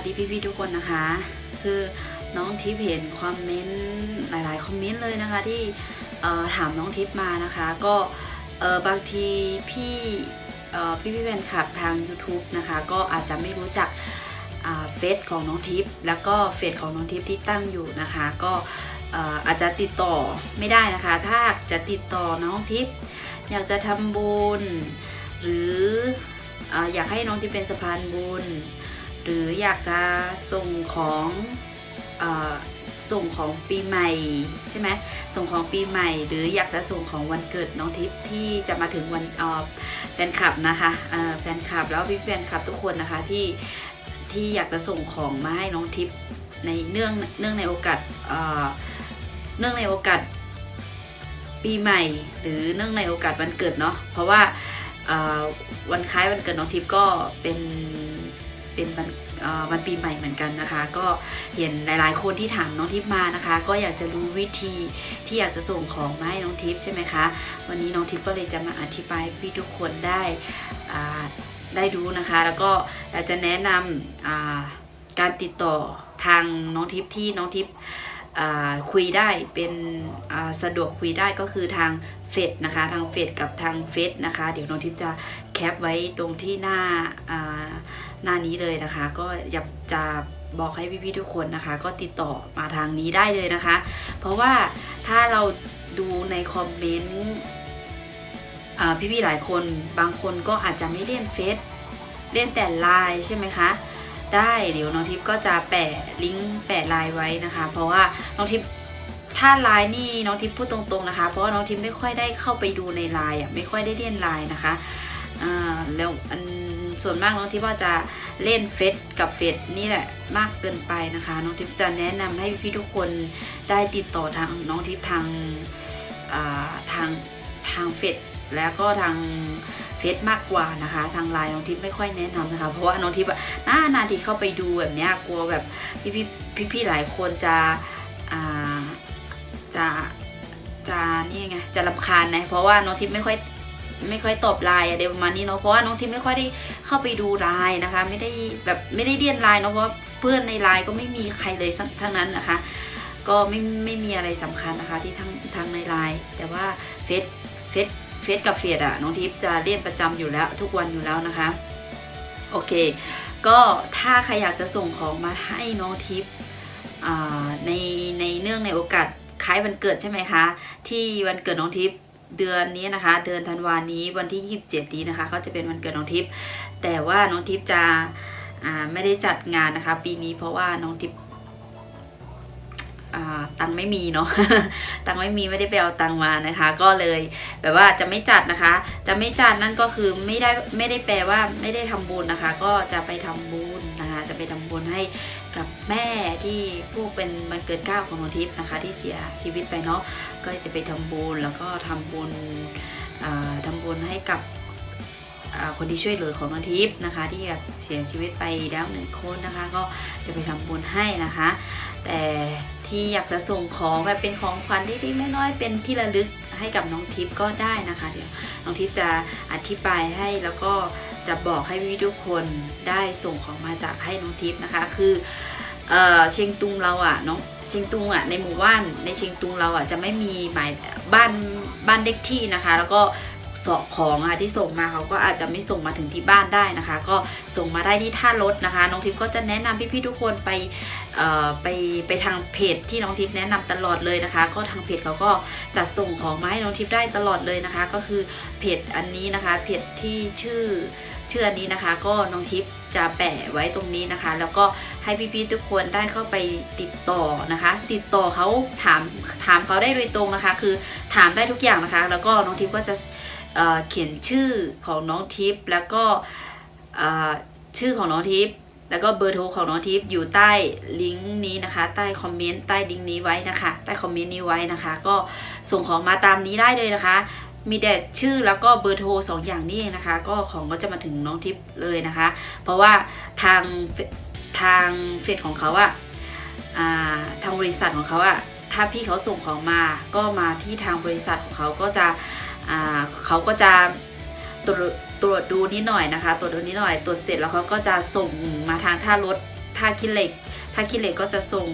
สดีพี่ๆทุกคนนะคะ คือน้องทิพย์เห็นคอมเมนต์หลายๆคอมเมนต์เลยนะคะที่ถามน้องทิพย์มานะคะ ก็บางทีพี่พี่พี่แฟนคลับทาง YouTube นะคะ ก็อาจจะไม่รู้จักเฟซของน้องทิพย์แล้วก็เฟซของน้องทิพย์ที่ตั้งอยู่นะคะ ก็อาจจะติดต่อไม่ได้นะคะ ถ้าจะติดต่อน้องทิพย์อยากจะทำบุญ หรือออยากให้น้องที่เป็นสะพานบุญ หรืออยากจะส่งของอส่งของปีใหม่ใช่ไหมส่งของปีใหม่ หรืออยากจะส่งของวันเกิดน้องทิพย์ที่จะมาถึงวันแฟนคลับนะคะแฟนคลับแล้วพี่แฟนคลับทุกคนนะคะที่ที่อยากจะส่งของมาให้น้องทิพย์ในเนื่องเนื่องในโอกาสเนื่องในโอกาสปีใหม่ หรือเนื่องในโอกาสวันเกิดเนาะเพราะว่าวันคล้ายวันเกิดน้องทิพย์ก็เป็น เป็นวันวันปีใหม่เหมือนกันนะคะ ก็เห็นหลายๆ คนที่ถามน้องทิพย์มานะคะ ก็อยากจะรู้วิธีที่อยากจะส่งของมาให้น้องทิพย์ใช่ไหมคะวันนี้น้องทิพย์ก็เลยจะมาอธิบายให้พี่ทุกคนได้ได้รู้นะคะ แล้วก็อยากจะแนะนำการติดต่อทางน้องทิพย์ที่น้องทิพย์คุยได้เป็นสะดวกคุยได้ก็คือทางเฟซนะคะทางเฟซกับทางเฟซนะคะ เดี๋ยวน้องทิพย์จะแคปไว้ตรงที่หน้าา หน้านี้เลยนะคะ ก็อยากจะบอกให้พี่ๆทุกคนนะคะ ก็ติดต่อมาทางนี้ได้เลยนะคะ เพราะว่าถ้าเราดูในคอมเมนต์พี่ๆหลายคนบางคนก็อาจจะไม่เล่นเฟซเล่นแต่ไลน์ใช่ไหมคะ ได้เดี๋ยวน้องทิพย์ก็จะแปะลิงก์แปะไลน์ไว้นะคะ เพราะว่าน้องทิพย์ถ้าไลน์นี่น้องทิพย์พูดตรงๆนะคะ เพราะว่าน้องทิพย์ไม่ค่อยได้เข้าไปดูในไลน์อะไม่ค่อยได้เล่นไลน์นะคะ อ่าแล้วอันส่วนมากน้องทิพย์จะเล่นเฟซกับเฟซนี่แหละมากเกินไปนะคะ น้องทิพย์จะแนะนำให้พี่ทุกคนได้ติดต่อทางน้องทิพย์ทางาทางทางเฟซแล้วก็ทางเฟซมากกว่านะคะ ทางไลน์น้องทิพย์ไม่ค่อยแนะนำนะคะ เพราะว่าน้องทิพย์อะนานๆทีเข้าไปดูแบบนี้กลัวแบบพี่ๆพี่ๆหลายคนจะจะจะนี่ไงจะรำคาญนะเพราะว่าน้องทิพย์ไม่ค่อย ไม่ค่อยตอบไลน์อะเดี๋ยวประมาณนี้เนาะเพราะว่าน้องทิพย์ไม่ค่อยได้เข้าไปดูไลน์นะคะ ไม่ได้แบบไม่ได้เรียนไลน์เนาะเพราะเพื่อนในไลน์ก็ไม่มีใครเลยทั้งนั้นนะคะ ก็ไม่ไม่มีอะไรสำคัญนะคะ ที่ทั้งทั้งในไลน์แต่ว่าเฟซเฟซเฟซกับเฟซอะน้องทิพย์จะเรียนประจำอยู่แล้ว ทุกวันอยู่แล้วนะคะ โอเค ก็ถ้าใครอยากจะส่งของมาให้น้องทิพย์ในในเนื่องในโอกาสคล้ายวันเกิดใช่ไหมคะ ที่วันเกิดน้องทิพย์ เดือนนี้นะคะ เดือนธันวานี้วันที่ 27 นี้นะคะเขาจะเป็นวันเกิดน้องทิพย์แต่ว่าน้องทิพย์จะไม่ได้จัดงานนะคะ ปีนี้เพราะว่าน้องทิพย์ ตังไม่มีเนาะตังไม่มีไม่ได้ไปเอาตังมานะคะ ก็เลยแบบว่าจะไม่จัดนะคะ จะไม่จัดนั่นก็คือไม่ได้ไม่ได้แปลว่าไม่ได้ทำบุญนะคะ ก็จะไปทำบุญนะคะ จะไปทำบุญให้กับแม่ที่ผู้เป็นวันเกิดเก้าของน้องทิพย์นะคะ ที่เสียชีวิตไปเนาะก็จะไปทำบุญแล้วก็ทำบุญอ่าทำบุญให้กับคนที่ช่วยเหลือของน้องทิพย์นะคะ ที่แบบเสียชีวิตไปแล้วหนึ่งคนนะคะ ก็จะไปทำบุญให้นะคะ แต่ ที่อยากจะส่งของแบบเป็นของขวัญเล็กๆน้อยๆเป็นที่ระลึกให้กับน้องทิพย์ก็ได้นะคะ เดี๋ยวน้องทิพย์จะอธิบายให้แล้วก็จะบอกให้พี่ทุกคนได้ส่งของมาจากให้น้องทิพย์นะคะ คือเออเชียงตุงเราอะน้องเชียงตุงอะในหมู่บ้านในเชียงตุงเราอะจะไม่มีหมายบ้านบ้านเล็กที่นะคะ แล้วก็ ของอะที่ส่งมาเขาก็อาจจะไม่ส่งมาถึงที่บ้านได้นะคะ ก็ส่งมาได้ที่ท่ารถนะคะ น้องทิพย์ก็จะแนะนำพี่ๆทุกคนไปไปไปทางเพจที่น้องทิพย์แนะนำตลอดเลยนะคะ ก็ทางเพจเขาก็จัดส่งของมาให้น้องทิพย์ได้ตลอดเลยนะคะ ก็คือเพจอันนี้นะคะเพจที่ชื่อชื่ออันนี้นะคะ ก็น้องทิพย์จะแปะไว้ตรงนี้นะคะ แล้วก็ให้พี่ๆทุกคนได้เข้าไปติดต่อนะคะ ติดต่อเขาถามถามเขาได้โดยตรงนะคะ คือถามได้ทุกอย่างนะคะ แล้วก็น้องทิพย์ก็จะ เเขียนชื่อของน้องทิพย์แล้วก็ชื่อของน้องทิพย์แล้วก็เบอร์โทรของน้องทิพย์อยู่ใต้ลิงก์นี้นะคะ ใต้คอมเมนต์ใต้ลิงก์นี้ไว้นะคะ ใต้คอมเมนต์นี้ไว้นะคะ ก็ส่งของมาตามนี้ได้เลยนะคะ มีแต่ชื่อแล้วก็เบอร์โทรสองอย่างนี้เองนะคะ ก็ของก็จะมาถึงน้องทิพย์เลยนะคะ เพราะว่าทางทางเฟซของเขาอะทางบริษัทของเขาอะถ้าพี่เขาส่งของมาก็มาที่ทางบริษัทของเขาก็จะ เขาก็จะตรวจตรวจดูนิดหน่อยนะคะ ตรวจดูนิดหน่อยตรวจเสร็จแล้วเขาก็จะส่งมาทางท่ารถท่าขี้เหล็กท่าขี้เหล็กก็จะส่ง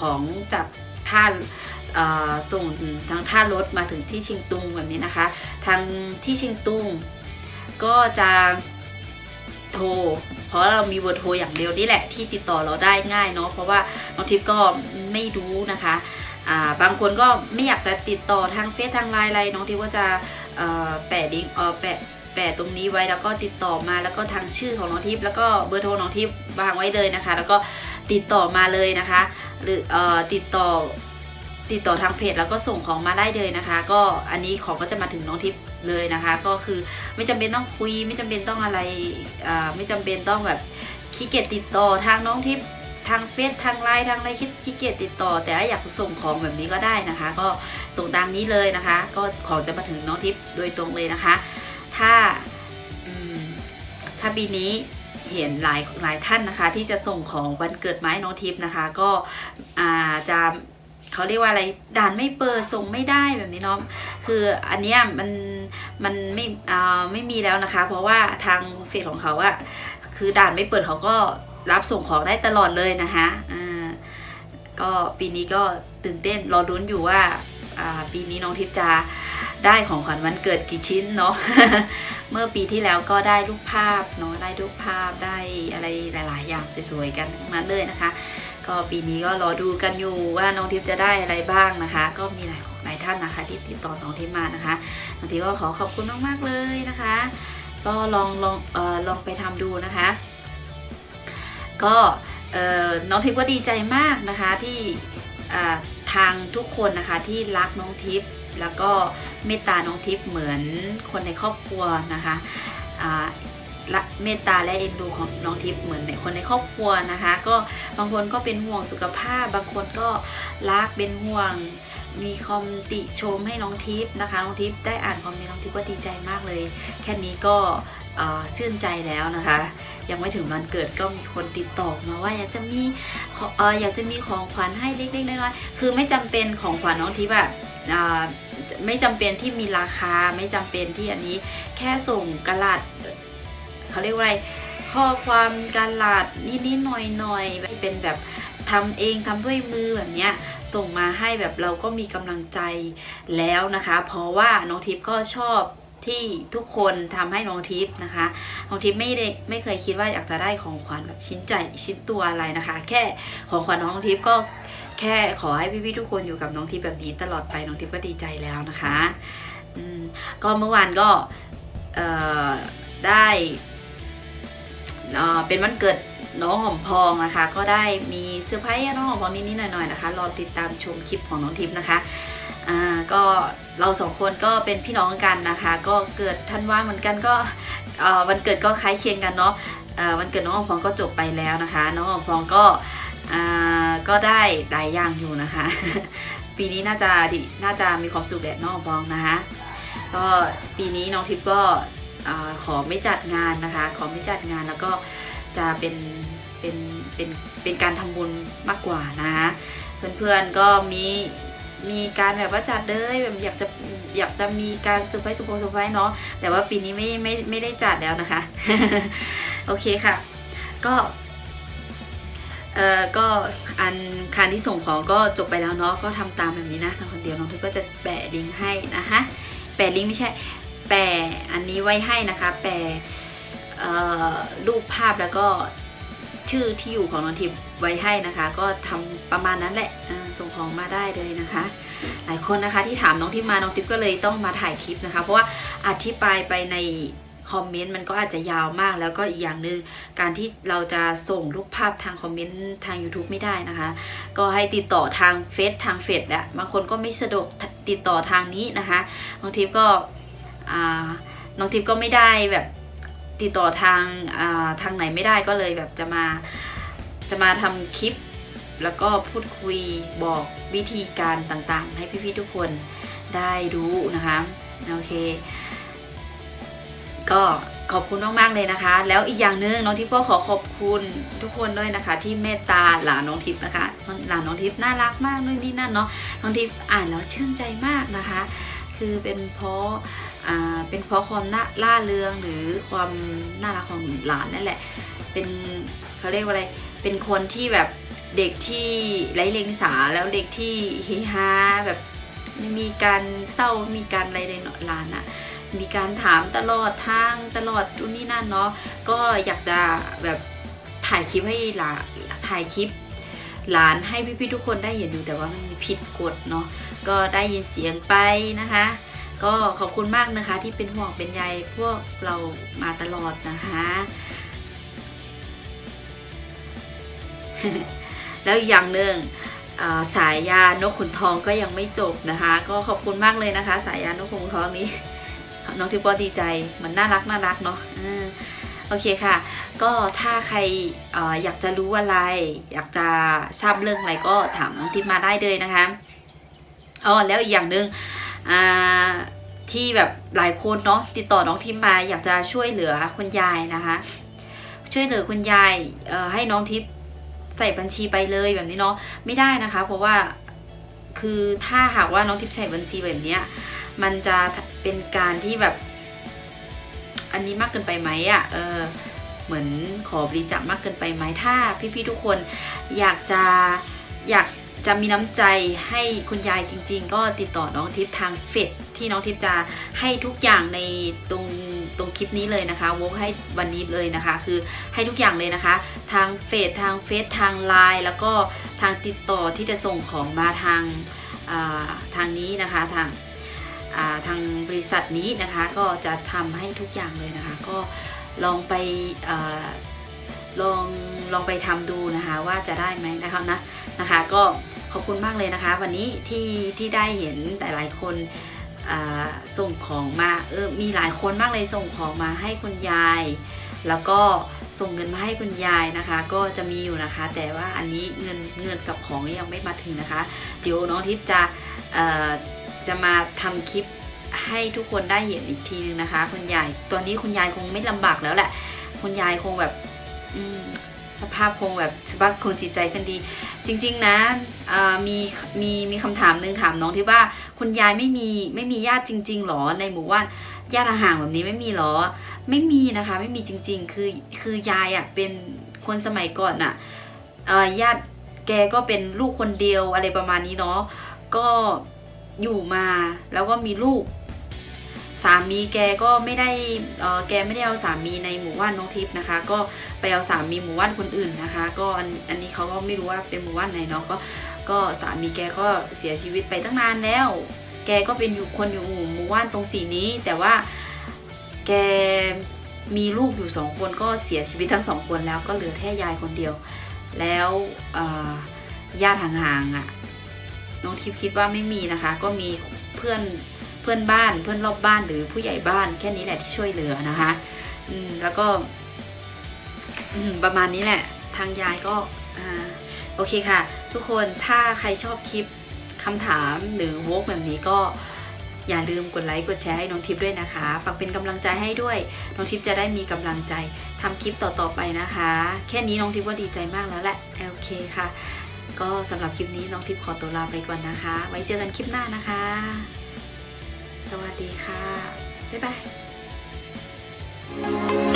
ของจากท่าส่งทางท่ารถมาถึงที่ชิงตุงแบบนี้นะคะ ทางที่ชิงตุงก็จะโทร เพราะเรามีเบอร์โทรอย่างเดียวนี่แหละที่ติดต่อเราได้ง่ายเนาะเพราะว่าน้องทิพย์ก็ไม่รู้นะคะ บางคนก็ไม่อยากจะติดต่อทางเฟซทางไลน์อะไรน้องทิพย์ก็จะแปะลิงเออแปะแปะตรงนี้ไว้แล้วก็ติดต่อมาแล้วก็ทางชื่อของน้องทิพย์แล้วก็เบอร์โทรน้องทิพย์วางไว้เลยนะคะ แล้วก็ติดต่อมาเลยนะคะ หรืออติดต่อติดต่อทางเพจแล้วก็ส่งของมาได้เลยนะคะ ก็อันนี้ของก็จะมาถึงน้องทิพย์เลยนะคะ ก็คือไม่จำเป็นต้องคุย ไม่จำเป็นต้องอะไรไม่จำเป็นต้องแบบขี้เกียจติดต่อทางน้องทิพย์ ทางเฟซทางไลน์ทางอะไรคิดขี้เกียจติดต่อ แต่ถ้าอยากส่งของแบบนี้ก็ได้นะคะ ก็ส่งตามนี้เลยนะคะ ก็ของจะมาถึงน้องทิพย์โดยตรงเลยนะคะ ถ้าถ้าปีนี้เห็นหลายหลายท่านนะคะ ที่จะส่งของวันเกิดไม้น้องทิพย์นะคะ ก็อาจะเขาเรียกว่าอะไรด่านไม่เปิดส่งไม่ได้แบบนี้เนาะคืออันเนี้ยมันมันไม่อ่าไม่มีแล้วนะคะ เพราะว่าทางเฟซของเขาอะคือด่านไม่เปิดเขาก็ รับส่งของได้ตลอดเลยนะคะอ่าก็ปีนี้ก็ตื่นเต้นรอรุ้นอยู่ว่าอ่าปีนี้น้องทิพย์จะได้ของขวัญวันเกิดกี่ชิ้นเนาะ เมื่อปีที่แล้วก็ได้รูปภาพเนาะได้รูปภาพได้อะไรหลาย ๆ อย่างสวย ๆ กันทั้งนั้นเลยนะคะ ก็ปีนี้ก็รอดูกันอยู่ว่าน้องทิพย์จะได้อะไรบ้างนะคะ ก็มีหลายหลายท่านนะคะ ที่ติดต่อน้องทิพย์มานะคะน้องทิพย์ก็ขอขอบคุณมาก ๆ เลยนะคะ ก็ลองลองเอ่อลองไปทำดูนะคะ ก็น้องทิพย์ก็ดีใจมากนะคะที่ทางทุกคนนะคะที่รักน้องทิพย์แล้วก็เมตตาน้องทิพย์เหมือนคนในครอบครัวนะคะอ่าละเมตตาและเอ็นดูของน้องทิพย์เหมือนในคนในครอบครัวนะคะ ก็บางคนก็เป็นห่วงสุขภาพ บางคนก็รักเป็นห่วงมีคอมติชมให้น้องทิพย์นะคะน้องทิพย์ได้อ่านคอมเมนต์น้องทิพย์ก็ดีใจมากเลย แค่นี้ก็เอ่อชื่นใจแล้วนะคะ ยังไม่ถึงวันเกิดก็มีคนติดต่อมาว่าอยากจะมีอเอออยากจะมีของขวัญให้เล็กๆน้อยๆคือไม่จำเป็นของขวัญน้องทิพย์อะอ่าไม่จำเป็นที่มีราคาไม่จำเป็นที่อันนี้แค่ส่งกระดาษเขาเรียกว่าอะไรข้อความกระดาษนิดๆหน่อยๆเป็นแบบทำเองทำด้วยมือแบบเนี้ยส่งมาให้แบบเราก็มีกำลังใจแล้วนะคะ เพราะว่าน้องทิพย์ก็ชอบ ที่ทุกคนทำให้น้องทิพย์นะคะ น้องทิพย์ไม่ได้ไม่เคยคิดว่าอยากจะได้ของขวัญแบบชิ้นใจชิ้นตัวอะไรนะคะ แค่ของขวัญน้องทิพย์ก็แค่ขอให้พี่ๆทุกคนอยู่กับน้องทิพย์แบบนี้ตลอดไปน้องทิพย์ก็ดีใจแล้วนะคะอืมก็เมื่อวานก็เอ่อได้เอ่อเป็นวันเกิดน้องหอมพองนะคะ ก็ได้มีเซอร์ไพรส์น้องหอมพองนิดๆหน่อยๆนะคะรอติดตามชมคลิปของน้องทิพย์นะคะ ก็เราสองคนก็เป็นพี่น้องกันนะคะ ก็เกิดทันว่าเหมือนกันก็วันเกิดก็คล้ายเคียงกันเนาะวันเกิดน้องออมฟองก็จบไปแล้วนะคะ น้องออมฟองก็ก็ได้หลายอย่างอยู่นะคะ ปีนี้น่าจะดิน่าจะมีความสุขแหละน้องอมฟองนะคะก็ปีนี้น้องทิพย์ก็ขอไม่จัดงานนะคะ ขอไม่จัดงานแล้วก็จะเป็นเป็นเป็นเป็นการทำบุญมากกว่านะคะเพื่อนๆก็มี มีการแบบว่าจัดเลยแบบอยากจะอยากจะมีการเซอร์ไพรส์สุโขเซอร์ไพรส์เนาะแต่ว่าปีนี้ไม่ไม่ไม่ได้จัดแล้วนะคะ โอเคค่ะ ก็เอ่อก็อันคารที่ส่งของก็จบไปแล้วเนาะก็ทำตามแบบนี้นะทางคนเดียวน้องทุกก็จะแปะลิงก์ให้นะคะแปะลิงก์ไม่ใช่แปะอันนี้ไว้ให้นะคะ แปะรูปภาพแล้วก็ ชื่อที่อยู่ของน้องทิพย์ไว้ให้นะคะ ก็ทำประมาณนั้นแหละส่งของมาได้เลยนะคะ หลายคนนะคะที่ถามน้องทิพย์มาน้องทิพย์ก็เลยต้องมาถ่ายคลิปนะคะ เพราะว่าอธิบายไปในคอมเมนต์มันก็อาจจะยาวมากแล้วก็อีกอย่างหนึ่งการที่เราจะส่งรูปภาพทางคอมเมนต์ทาง YouTube ไม่ได้นะคะ ก็ให้ติดต่อทางเฟซทางเฟซแหละบางคนก็ไม่สะดวกติดต่อทางนี้นะคะน้องทิพย์ก็น้องทิพย์ก็ไม่ได้แบบ ติดต่อทางทางไหนไม่ได้ก็เลยแบบจะมาจะมาทำคลิป แล้วก็พูดคุยบอกวิธีการต่างๆ ให้พี่ๆทุกคนได้รู้นะคะโอเค ก็ขอบคุณมากๆเลยนะคะ แล้วอีกอย่างหนึงน้องทิพย์ก็ขอขอบคุณทุกคนด้วยนะคะ ที่เมตตาหลานน้องทิพย์นะคะ หลานน้องทิพย์น่ารักมากนู่นนี่นั่นเนาะน้องทิพย์อ่านแล้วชื่นใจมากนะคะ คือเป็นเพราะ เป็นเพราะความน่าล่าเริงหรือความน่ารักของหลานนั่นแหละ เป็นเขาเรียกว่าอะไร เป็นคนที่แบบเด็กที่ไร้เลียงสาแล้วเด็กที่เฮฮาแบบไม่มีการเศร้ามีการอะไรเลยเนาะหลานอะมีการถามตลอดทางตลอดทุนนี่นั่นเนาะก็อยากจะแบบถ่ายคลิปให้หลานถ่ายคลิปหลานให้พี่ๆทุกคนได้เห็นอยู่แต่ว่ามันมีผิดกฎเนาะก็ได้ยินเสียงไปนะคะ ก็ขอบคุณมากนะคะที่เป็นห่วงเป็นใยพวกเรามาตลอดนะคะ แล้วอีกอย่างหนึ่งสายยานกขุนทองก็ยังไม่จบนะคะ ก็ขอบคุณมากเลยนะคะ สายยานกขุนทองนี้น้องทิพย์ก็ดีใจมันน่ารักน่ารักเนาะโอเคค่ะ ก็ถ้าใครออยากจะรู้อะไร อยากจะทราบเรื่องอะไรก็ถามน้องทิพมาได้เลยนะคะอ๋อแล้วอีกอย่างหนึ่ง ที่แบบหลายคนเนาะติดต่อน้องทิพย์มาอยากจะช่วยเหลือคุณยายนะคะ ช่วยเหลือคุณยายให้น้องทิพย์ใส่บัญชีไปเลยแบบนี้เนาะไม่ได้นะคะ เพราะว่าคือถ้าหากว่าน้องทิพย์ใส่บัญชีแบบเนี้ยมันจะเป็นการที่แบบ อันนี้มากเกินไปไหมอะ่ะเออเหมือนขอบริจาคมากเกินไปไหมถ้าพี่ๆทุกคนอยากจะอยาก จะมีน้ำใจให้คุณยายจริง ๆ ก็ติดต่อน้องทิพย์ทางเฟซที่น้องทิพย์จะให้ทุกอย่างในตรงตรงคลิปนี้เลยนะคะวกให้วันนี้เลยนะคะ คือให้ทุกอย่างเลยนะคะ ทางเฟซทางเฟซทางไลน์แล้วก็ทางติดต่อที่จะส่งของมาทางาทางนี้นะคะทางาทางบริษัทนี้นะคะก็จะทำให้ทุกอย่างเลยนะคะ ก็ลองไปลองลองไปทำดูนะคะว่าจะได้ไหมนะคะนะนะคะก็ ขอบคุณมากเลยนะคะ วันนี้ที่ที่ได้เห็นหลายๆคนส่งของมาเออมีหลายคนมากเลยส่งของมาให้คุณยาย แล้วก็ส่งเงินมาให้คุณยายนะคะ ก็จะมีอยู่นะคะ แต่ว่าอันนี้เงินเงินกับของยังไม่มาถึงนะคะ เดี๋ยวน้องทิพย์จะจะมาทำคลิปให้ทุกคนได้เห็นอีกทีนึงนะคะ คุณยายตอนนี้คุณยายคงไม่ลำบากแล้วแหละ คุณยายคงแบบอืม สภาพคงแบบสภาพคงจิตใจกันดี จริง ๆ นะมีมีมีคำถามหนึ่งถามน้องที่ว่าคุณยายไม่มีไม่มีญาติจริง ๆ หรอในหมู่บ้านญาติห่างแบบนี้ไม่มีหรอ ไม่มีนะคะ ไม่มีจริง ๆ คือคือยายอะ่ะเป็นคนสมัยก่อนอะ่ะญาติแกก็เป็นลูกคนเดียวอะไรประมาณนี้เนาะก็อยู่มาแล้วก็มีลูก สามีแกก็ไม่ได้แกไม่ได้เอาสามีในหมู่บ้านน้องทิพย์นะคะ ก็ไปเอาสามีหมู่บ้านคนอื่นนะคะ ก็อันอันนี้เขาก็ไม่รู้ว่าเป็นหมู่บ้านไหนเนาะก็ก็สามีแกก็เสียชีวิตไปตั้งนานแล้ว แกก็เป็นอยู่คนอยู่หมู่บ้านตรงสีนี้ แต่ว่าแกมีลูกอยู่สองคนก็เสียชีวิตทั้งสองคนแล้วก็เหลือแค่ยายคนเดียว แล้วญาติห่างๆอะน้องทิพย์คิดว่าไม่มีนะคะ ก็มีเพื่อน เพื่อนบ้านเพื่อนรอบบ้านหรือผู้ใหญ่บ้านแค่นี้แหละที่ช่วยเหลือนะคะ อืมแล้วก็ประมาณนี้แหละ ทางยายก็อ่าโอเคค่ะ ทุกคนถ้าใครชอบคลิปคำถามหรือวกแบบนี้ก็อย่าลืมกดไลค์กดแชร์ให้น้องทิพย์ด้วยนะคะฝากเป็นกำลังใจให้ด้วย น้องทิพย์จะได้มีกำลังใจทำคลิปต่อๆไปนะคะ แค่นี้น้องทิพย์ว่าดีใจมากแล้วแหละโอเคค่ะ ก็สำหรับคลิปนี้น้องทิพย์ขอตัวลาไปก่อนนะคะ ไว้เจอกันคลิปหน้านะคะ สวัสดีค่ะ บ๊ายบาย